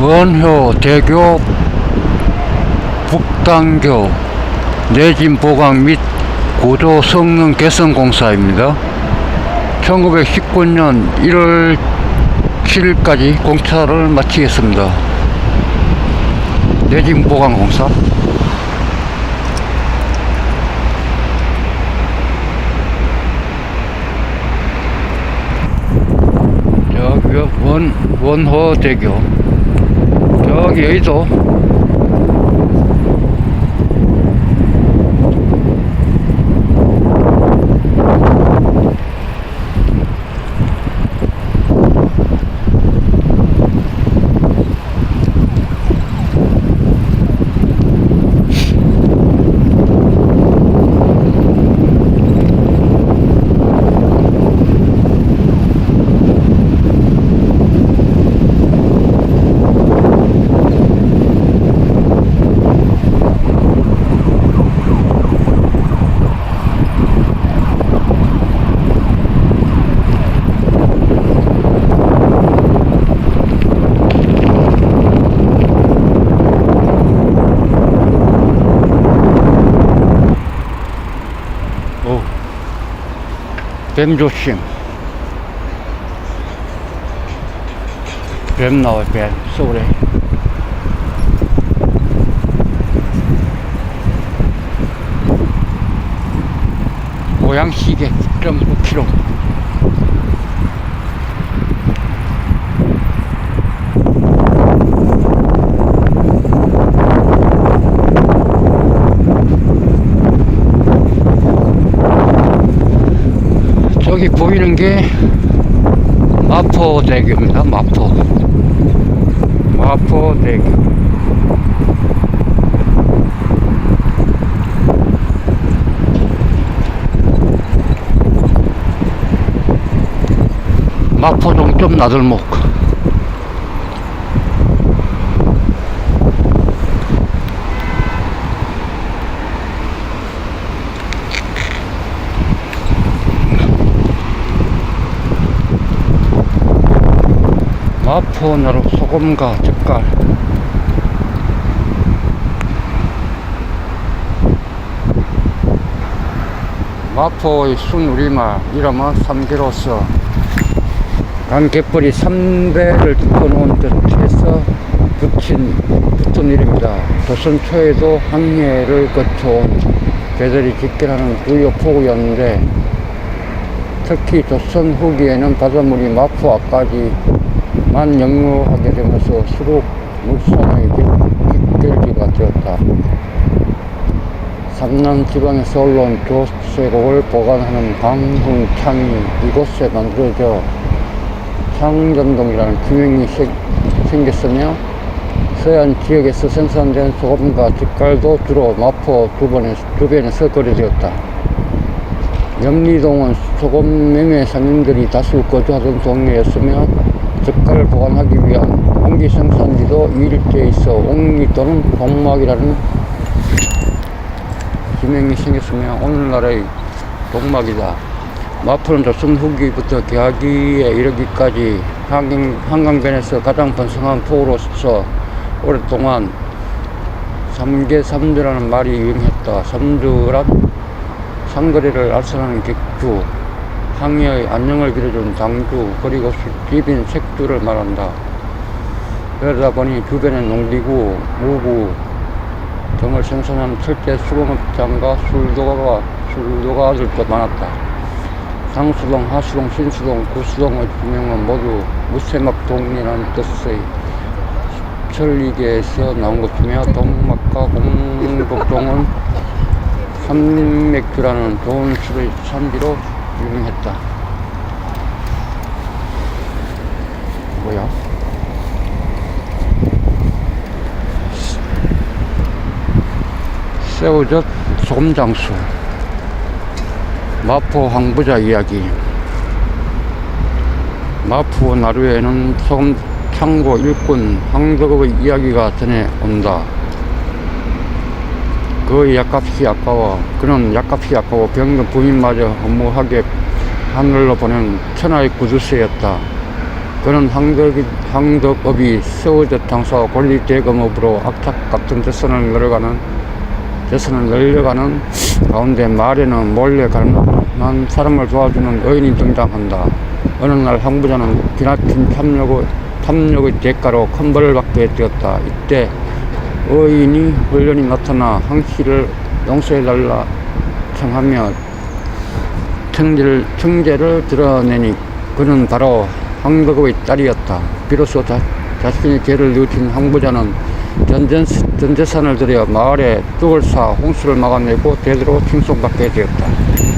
원효 대교 북단교 내진 보강 및 고도 성능 개선 공사입니다. 1919년 1월 7일까지 공사를 마치겠습니다. 내진 보강 공사. 원 원호대교 저기 여 뱀 조심. 뱀 나와, 뱀. 서울에. 고양시계 9.9km. 저기 보이는 게 마포대교입니다. 마포. 마포대교. 마포 동 점 나들목. 나루 소금과 젓갈. 마포의 순 우리말 이름은 삼계로서 간 갯벌이 삼배를 덮어놓은 듯해서 붙인 붙은 이름이다. 조선 초에도 항해를 거쳐온 배들이 직결하는 주요 포구였는데 특히 조선 후기에는 바닷물이 마포 앞까지 만 역류하게 되면서 수국 물산의 입결지가 되었다. 삼남 지방에서 올라온 조세곡을 보관하는 강흥창이 이곳에 만들어져 창전동이라는 규명이 생- 생겼으며 서해안 지역에서 생산된 소금과 젓갈도 주로 마포 주변에, 주변에서 거래되었다. 영리동은 소금 매매 상인들이 다수 거주하던 동네였으며 젓갈을 보관하기 위한 옹기 생산지도 이 일대에 있어 옹리 또는 동막이라는 지명이 생겼으며 오늘날의 동막이다. 마포는 조선 후기부터 개화기에 이르기까지 한강, 한강변에서 가장 번성한 포로서 오랫동안 삼계 삼두라는 말이 유행했다. 삼두란 상거리를 알선하는 객주, 항해의 안녕을 빌어준 당주, 그리고 술집인 색주를 말한다. 그러다 보니 주변에 농기구, 무구 등을 생산하는 철제 수공업장과 술도가가, 술도가들도 많았다. 상수동, 하수동, 신수동, 구수동의 주명은 모두 무쇠막 동이라는 뜻의 천리계에서 나온 것이며 동막과 공곡동은 산맥주라는 좋은 술의 산지로 유명했다. 뭐야? 새우젓 소금장수 마포 황부자 이야기 마포 나루에는 소금 창고 일꾼 황덕의 이야기가 전해 온다. 그 약값이 아까워 그는 약값이 아까워 병든 부인마저 허무하게 하늘로 보낸 천하의 구두쇠였다. 그는 항덕이, 항덕업이 서울대탕사와 권리대검업으로 악착 같은 재선을 늘어가는 재선을 늘려가는 가운데 말에는 몰래 가난한 사람을 도와주는 의인이 등장한다. 어느 날 항부자는 기나친 탐욕의, 탐욕의 대가로 큰 벌을 받게 되었다. 이때 의인이 훈련이 나타나 항 씨를 용서해달라 청하며 청제를, 청제를 드러내니 그는 바로 황덕의 딸이었다. 비로소 자, 자신의 죄를 뉘우친 항부자는 전전, 전재산을 들여 마을에 뚝을 사 홍수를 막아내고 대대로 칭송받게 되었다.